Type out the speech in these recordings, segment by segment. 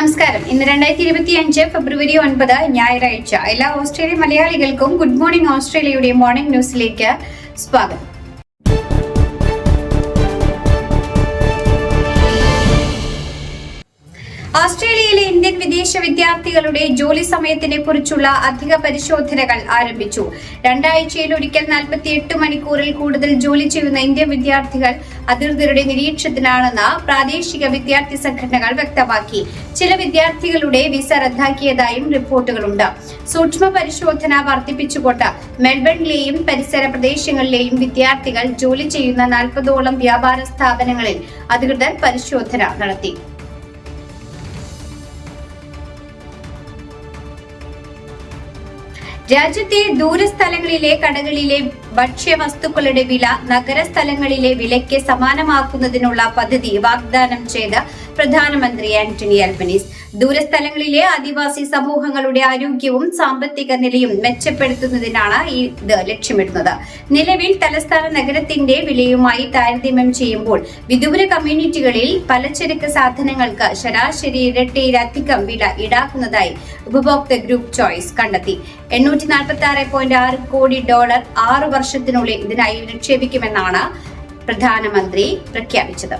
നമസ്കാരം. ഇന്ന് രണ്ടായിരത്തി ഇരുപത്തി അഞ്ച് ഫെബ്രുവരി ഒൻപത് ഞായറാഴ്ച. എല്ലാ ഓസ്ട്രേലിയ മലയാളികൾക്കും ഗുഡ് മോർണിംഗ് ഓസ്ട്രേലിയയുടെ മോർണിംഗ് ന്യൂസിലേക്ക് സ്വാഗതം. ഓസ്ട്രേലിയയിലെ ഇന്ത്യൻ വിദേശ വിദ്യാർത്ഥികളുടെ ജോലി സമയത്തിനെ കുറിച്ചുള്ള അധിക പരിശോധനകൾ ആരംഭിച്ചു. രണ്ടാഴ്ചയിൽ ഒരിക്കൽ നാൽപ്പത്തിയെട്ട് മണിക്കൂറിൽ കൂടുതൽ ജോലി ചെയ്യുന്ന ഇന്ത്യൻ വിദ്യാർത്ഥികൾ അധികൃതരുടെ നിരീക്ഷണത്തിലാണെന്ന് പ്രാദേശിക വിദ്യാർത്ഥി സംഘടനകൾ വ്യക്തമാക്കി. ചില വിദ്യാർത്ഥികളുടെ വിസ റദ്ദാക്കിയതായും റിപ്പോർട്ടുകളുണ്ട്. സൂക്ഷ്മ പരിശോധന വർദ്ധിപ്പിച്ചുകൊണ്ട് മെൽബണിലെയും പരിസര പ്രദേശങ്ങളിലെയും വിദ്യാർത്ഥികൾ ജോലി ചെയ്യുന്ന നാൽപ്പതോളം വ്യാപാര സ്ഥാപനങ്ങളിൽ അധികൃതർ പരിശോധന നടത്തി. രാജ്യത്തെ ദൂരസ്ഥലങ്ങളിലെ കടകളിലെ ഭക്ഷ്യവസ്തുക്കളുടെ വില നഗരസ്ഥലങ്ങളിലെ വിലയ്ക്ക് സമാനമാക്കുന്നതിനുള്ള പദ്ധതി വാഗ്ദാനം ചെയ്ത പ്രധാനമന്ത്രി ആന്റണി അൽബനീസ് ദൂരസ്ഥലങ്ങളിലെ ആദിവാസി സമൂഹങ്ങളുടെ ആരോഗ്യവും സാമ്പത്തിക നിലയും മെച്ചപ്പെടുത്തുന്നതിനാണ് ഇത് ലക്ഷ്യമിടുന്നത്. നിലവിൽ തലസ്ഥാന നഗരത്തിന്റെ വിലയുമായി താരതമ്യം ചെയ്യുമ്പോൾ വിദൂര കമ്മ്യൂണിറ്റികളിൽ പലചരക്ക് സാധനങ്ങൾക്ക് ശരാശരി ഇരട്ടിയിലധികം വില ഈടാക്കുന്നതായി ഉപഭോക്തൃ ഗ്രൂപ്പ് ചോയ്സ് കണ്ടെത്തി. എണ്ണൂറ്റി നാൽപ്പത്തി ആറ് പോയിന്റ് ആറ് കോടി ഡോളർ ആറു വർഷത്തിനുള്ളിൽ ഇതിനായി നിക്ഷേപിക്കുമെന്നാണ് പ്രധാനമന്ത്രി പ്രഖ്യാപിച്ചത്.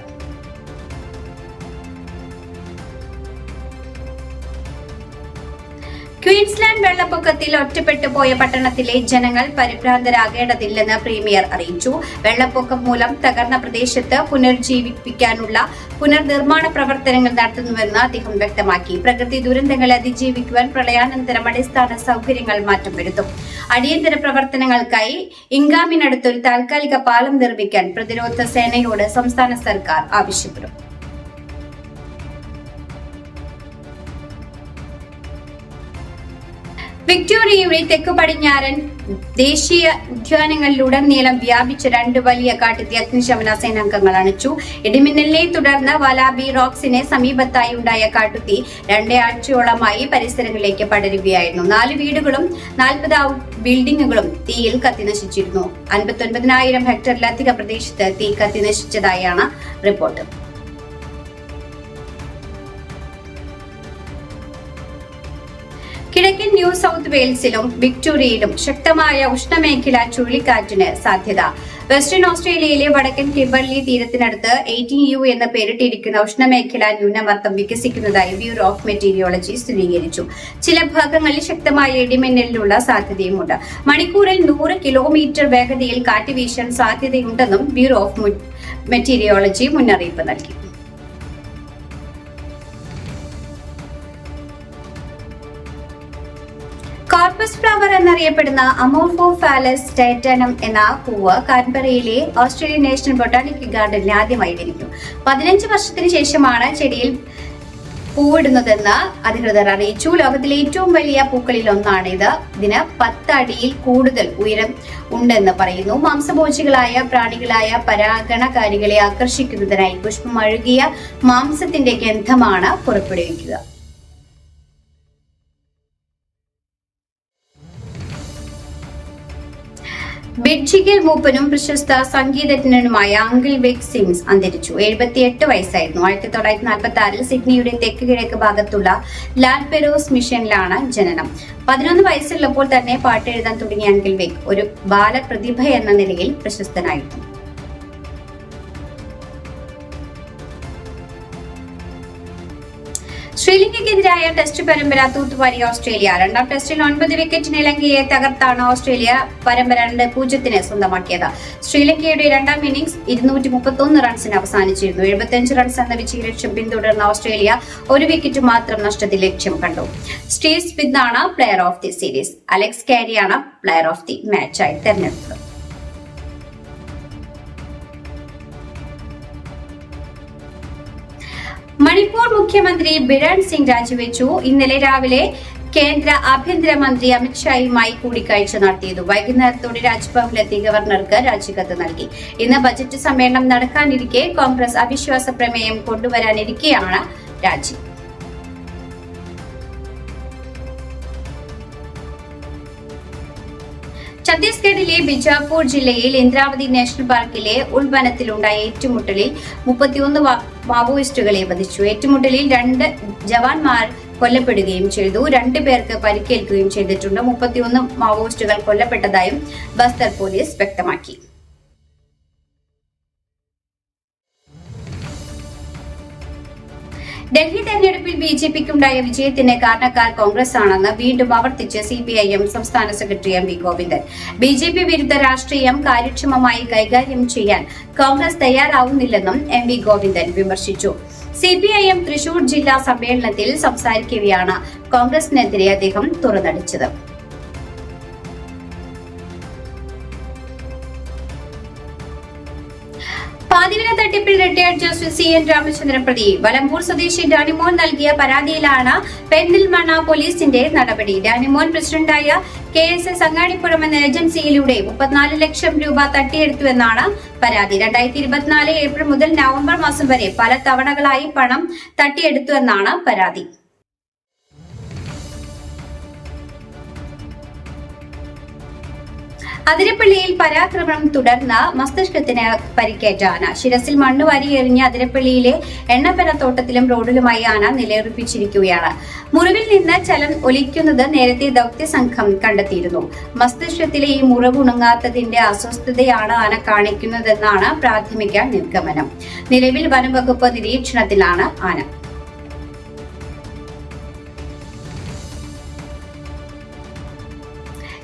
ക്വീൻസ്ലാൻഡ് വെള്ളപ്പൊക്കത്തിൽ ഒറ്റപ്പെട്ടു പോയ പട്ടണത്തിലെ ജനങ്ങൾ പരിഭ്രാന്തരാകേണ്ടതില്ലെന്ന് പ്രീമിയർ അറിയിച്ചു. വെള്ളപ്പൊക്കം മൂലം തകർന്ന പ്രദേശത്ത് പുനർജീവിപ്പിക്കാനുള്ള പുനർനിർമ്മാണ പ്രവർത്തനങ്ങൾ നടത്തുന്നുവെന്ന് അദ്ദേഹം വ്യക്തമാക്കി. പ്രകൃതി ദുരന്തങ്ങളെ അതിജീവിക്കുവാൻ പ്രളയാനന്തരം അടിസ്ഥാന സൗകര്യങ്ങൾ മാറ്റം വരുത്തും. അടിയന്തര പ്രവർത്തനങ്ങൾക്കായി ഇംഗാമിനടുത്തൊരു താൽക്കാലിക പാലം നിർമ്മിക്കാൻ പ്രതിരോധ സേനയോട് സംസ്ഥാന സർക്കാർ ആവശ്യപ്പെടും. വിക്ടോറിയയുടെ തെക്കു പടിഞ്ഞാറൻ ദേശീയ ഉദ്യാനങ്ങളിലുടനീളം വ്യാപിച്ച രണ്ട് വലിയ കാട്ടുതീ അഗ്നിശമന സേനാംഗങ്ങൾ അണച്ചു ഇടിമിന്നലിനെ തുടർന്ന് വലാബി റോക്സിനെ സമീപത്തായി ഉണ്ടായ കാട്ടുതീ രണ്ടാഴ്ചയോളമായി പരിസരങ്ങളിലേക്ക് പടരുകയായിരുന്നു. നാല് വീടുകളും നാൽപ്പത് ബിൽഡിങ്ങുകളും തീയിൽ കത്തിനശിച്ചിരുന്നു. അൻപത്തി ഒൻപതിനായിരം ഹെക്ടറിലധികം പ്രദേശത്ത് തീ കത്തിനശിച്ചതായാണ് റിപ്പോർട്ട്. കിഴക്കൻ ന്യൂ സൗത്ത് വെയിൽസിലും വിക്ടോറിയയിലും ശക്തമായ ഉഷ്ണമേഖല ചുഴലിക്കാറ്റിന് സാധ്യത. വെസ്റ്റേൺ ഓസ്ട്രേലിയയിലെ വടക്കൻ കിബർലി തീരത്തിനടുത്ത് എയ്റ്റീൻ യു എന്ന പേരിട്ടിരിക്കുന്ന ഉഷ്ണമേഖല ന്യൂനമർദ്ദം വികസിക്കുന്നതായി ബ്യൂറോ ഓഫ് മെറ്റീരിയോളജി സ്ഥിരീകരിച്ചു. ചില ഭാഗങ്ങളിൽ ശക്തമായ ഇടിമിന്നലിനുള്ള സാധ്യതയുമുണ്ട്. മണിക്കൂറിൽ നൂറ് കിലോമീറ്റർ വേഗതയിൽ കാറ്റ് വീശാൻ സാധ്യതയുണ്ടെന്നും ബ്യൂറോ ഓഫ് മെറ്റീരിയോളജി മുന്നറിയിപ്പ് നൽകി. കോർപ്പസ് ഫ്ലവർ എന്നറിയപ്പെടുന്ന അമോർഫോ ഫാലസ് ടൈറ്റാനം എന്ന പൂവ് കാൻബറയിലെ ഓസ്ട്രേലിയൻ നാഷണൽ ബൊട്ടാണിക്കൽ ഗാർഡനിൽ ആദ്യമായി വിരിഞ്ഞു. പതിനഞ്ച് വർഷത്തിന് ശേഷമാണ് ചെടിയിൽ പൂവിടുന്നതെന്ന് അധികൃതർ അറിയിച്ചു. ലോകത്തിലെ ഏറ്റവും വലിയ പൂക്കളിൽ ഒന്നാണ് ഇത് ഇതിന് പത്തടിയിൽ കൂടുതൽ ഉയരം ഉണ്ടെന്ന് പറയുന്നു. മാംസഭോജികളായ പ്രാണികളായ പരാഗണകാരികളെ ആകർഷിക്കുന്നതിനായി പുഷ്പം അഴുകിയ മാംസത്തിന്റെ ഗന്ധമാണ് പുറപ്പെടുവിക്കുക. ബെഡ്ജിക്കൽ മൂപ്പനും പ്രശസ്ത സംഗീതജ്ഞനുമായ അങ്കിൾ ബെഗ് സിംഗ്സ് അന്തരിച്ചു. എഴുപത്തിയെട്ട് വയസ്സായിരുന്നു. ആയിരത്തി തൊള്ളായിരത്തി നാൽപ്പത്തി ആറിൽ സിഡ്നിയുടെ തെക്ക് കിഴക്ക് ഭാഗത്തുള്ള ലാൽ പെരോസ് മിഷനിലാണ് ജനനം. പതിനൊന്ന് വയസ്സുള്ളപ്പോൾ തന്നെ പാട്ട് എഴുതാൻ തുടങ്ങിയ അങ്കിൾ വെക് ഒരു ബാലപ്രതിഭ എന്ന നിലയിൽ പ്രശസ്തനായിരുന്നു. ശ്രീലങ്കയ്ക്കെതിരായ ടെസ്റ്റ് പരമ്പര തൂത്തുവാരി ഓസ്ട്രേലിയ. രണ്ടാം ടെസ്റ്റിൽ ഒൻപത് വിക്കറ്റിന് ഇലങ്കയെ തകർത്താണ് ഓസ്ട്രേലിയ പരമ്പര രണ്ട് പൂജ്യത്തിന് സ്വന്തമാക്കിയത്. ശ്രീലങ്കയുടെ രണ്ടാം ഇന്നിംഗ്സ് ഇരുന്നൂറ്റി മുപ്പത്തൊന്ന് റൺസിന് അവസാനിച്ചിരുന്നു. എഴുപത്തിയഞ്ച് റൺസ് എന്ന വിജയ ലക്ഷ്യം പിന്തുടർന്ന ഓസ്ട്രേലിയ ഒരു വിക്കറ്റ് മാത്രം നഷ്ടത്തിൽ ലക്ഷ്യം കണ്ടു. Steve സ്മിത്താണ് player of the series Alex കാരിയാണ് player of the മാച്ചായി തെരഞ്ഞെടുത്തത്. മണിപ്പൂർ മുഖ്യമന്ത്രി ബിരൺ സിംഗ് രാജിവെച്ചു. ഇന്നലെ രാവിലെ കേന്ദ്ര ആഭ്യന്തരമന്ത്രി അമിത്ഷായുമായി കൂടിക്കാഴ്ച നടത്തിയത്. വൈകുന്നേരത്തോടെ രാജ്ഭവനിലെത്തി ഗവർണർക്ക് രാജിക്കത്ത് നൽകി. ഇന്ന് ബജറ്റ് സമ്മേളനം നടക്കാനിരിക്കെ കോൺഗ്രസ് അവിശ്വാസ പ്രമേയം കൊണ്ടുവരാനിരിക്കെയാണ് രാജി. ഛത്തീസ്ഗഡിലെ ബിജാപൂർ ജില്ലയിൽ ഇന്ദ്രാവതി നാഷണൽ പാർക്കിലെ ഉൾവനത്തിലുണ്ടായ ഏറ്റുമുട്ടലിൽ മുപ്പത്തിയൊന്ന് മാവോയിസ്റ്റുകളെ വധിച്ചു. ഏറ്റുമുട്ടലിൽ രണ്ട് ജവാന്മാർ കൊല്ലപ്പെടുകയും ചെയ്തു. രണ്ടു പേർക്ക് പരിക്കേൽക്കുകയും ചെയ്തിട്ടുണ്ട്. മുപ്പത്തിയൊന്ന് മാവോയിസ്റ്റുകൾ കൊല്ലപ്പെട്ടതായും ബസ്തർ പോലീസ് വ്യക്തമാക്കി. ഡൽഹി തെരഞ്ഞെടുപ്പിൽ ബി ജെ പിക്കുണ്ടായ വിജയത്തിന് കാരണക്കാർ കോൺഗ്രസ് ആണെന്ന് വീണ്ടും ആവർത്തിച്ച് സി പി ഐ എം സംസ്ഥാന secretary M V Govindan. B J P വിരുദ്ധ രാഷ്ട്രീയം കാര്യക്ഷമമായി കൈകാര്യം ചെയ്യാൻ കോൺഗ്രസ് തയ്യാറാവുന്നില്ലെന്നും എം വി ഗോവിന്ദൻ വിമർശിച്ചു. C P I M Thrissur ജില്ലാ സമ്മേളനത്തിൽ സംസാരിക്കവെയാണ് കോൺഗ്രസിനെതിരെ അദ്ദേഹം തുറന്നടിച്ചത്. പാതിവിന തട്ടിപ്പിൽ retired justice C N Ramachandran പ്രതി. വലമ്പൂർ സ്വദേശി ഡാനിമോൻ നൽകിയ പരാതിയിലാണ് പെരിന്തൽമണ്ണ പോലീസിന്റെ നടപടി. ഡാനിമോൻ പ്രസിഡന്റായ കെ എസ് എസ് അങ്ങാടിപ്പുറം എന്ന ഏജൻസിയിലൂടെ മുപ്പത്തിനാല് ലക്ഷം രൂപ തട്ടിയെടുത്തുവെന്നാണ് പരാതി. രണ്ടായിരത്തി ഇരുപത്തിനാല് ഏപ്രിൽ മുതൽ നവംബർ മാസം വരെ പല തവണകളായി പണം തട്ടിയെടുത്തുവെന്നാണ് പരാതി. അതിരപ്പള്ളിയിൽ പരാക്രമണം തുടർന്ന് മസ്തിഷ്കത്തിന് പരിക്കേറ്റ ആന ശിരസിൽ മണ്ണ് വാരിയെറിഞ്ഞ് അതിരപ്പള്ളിയിലെ എണ്ണപ്പനത്തോട്ടത്തിലും റോഡിലുമായി ആന നിലയുറപ്പിച്ചിരിക്കുകയാണ്. മുറിവിൽ നിന്ന് ചലം ഒലിക്കുന്നത് നേരത്തെ ദൗത്യസംഘം കണ്ടെത്തിയിരുന്നു. മസ്തിഷ്കത്തിലെ ഈ മുറിവുണങ്ങാത്തതിന്റെ അസ്വസ്ഥതയാണ് ആന കാണിക്കുന്നതെന്നാണ് പ്രാഥമിക നിഗമനം നിലവിൽ വനംവകുപ്പ് നിരീക്ഷണത്തിലാണ് ആന.